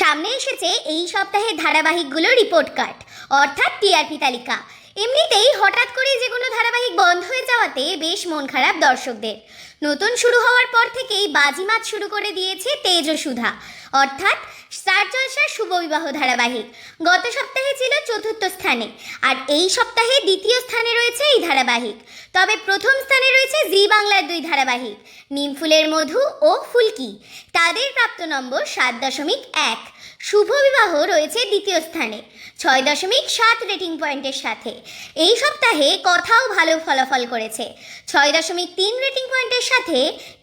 সামনে এসেছে এই সপ্তাহের ধারাবাহিকগুলো রিপোর্ট কার্ড অর্থাৎ টিআরপি তালিকা। এমনিতেই হঠাৎ করে যে কোনো ধারাবাহিক বন্ধ হয়ে যাওয়াতে বেশ মন খারাপ দর্শকদের। নতুন শুরু হওয়ার পর থেকেই বাজিমাত শুরু করে দিয়েছে তেজ ও সুধা অর্থাৎ স্টার জলসার শুভ বিবাহ ধারাবাহিক। গত সপ্তাহে ছিল চতুর্থ স্থানে, আর এই সপ্তাহে দ্বিতীয় স্থানে রয়েছে এই ধারাবাহিক। তবে প্রথম স্থানে জি বাংলার দুই ধারাবাহিক নিমফুলের মধু ও ফুলকি। তাদের প্রাপ্ত নম্বর সাত দশমিক এক। শুভ বিবাহ রয়েছে দ্বিতীয় স্থানে, ছয় দশমিক সাত রেটিং পয়েন্টের সাথে। এই সপ্তাহে কথাও ভালো ফলাফল করেছে। ছয় দশমিক তিন রেটিং পয়েন্টের সাথে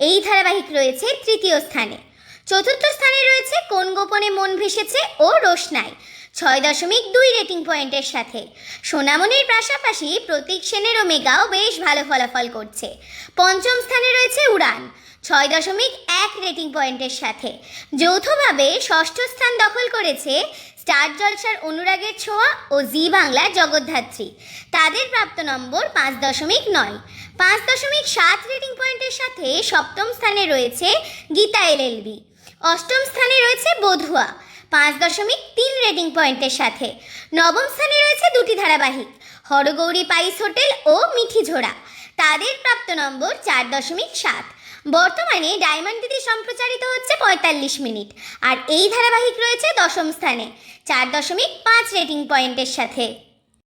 এই ধারাবাহিক রয়েছে তৃতীয় স্থানে। চতুর্থ স্থানে রয়েছে কোন গোপনে মন ভেসেছে ও রোশনাই। ছয় দশমিক দুই রেটিং পয়েন্টের সাথে। সোনামণির পাশাপাশি প্রতীক সেনেরও মেগাও বেশ ভালো ফলাফল করছে। পঞ্চম স্থানে রয়েছে উড়ান, ছয় দশমিক এক রেটিং পয়েন্টের সাথে। যৌথভাবে ষষ্ঠ স্থান দখল করেছে স্টার জলসার অনুরাগের ছোঁয়া ও জি বাংলার জগদ্ধাত্রী। তাদের প্রাপ্ত নম্বর পাঁচ দশমিক নয়। পাঁচ দশমিক সাত রেটিং পয়েন্টের সাথে সপ্তম স্থানে রয়েছে গীতা এলএলবি অষ্টম স্থানে রয়েছে বধুয়া। পাঁচ দশমিক তিন রেটিং পয়েন্টের সাথে। নবম স্থানে রয়েছে দুটি ধারাবাহিক, হরগৌরী পাইস হোটেল ও মিঠি ঝোড়া। তাদের প্রাপ্ত নম্বর চার দশমিক সাত। বর্তমানে ডায়মন্ড দিদি সম্প্রচারিত হচ্ছে পঁয়তাল্লিশ মিনিট, আর এই ধারাবাহিক রয়েছে দশম স্থানে, চার দশমিক পাঁচ রেটিং পয়েন্টের সাথে।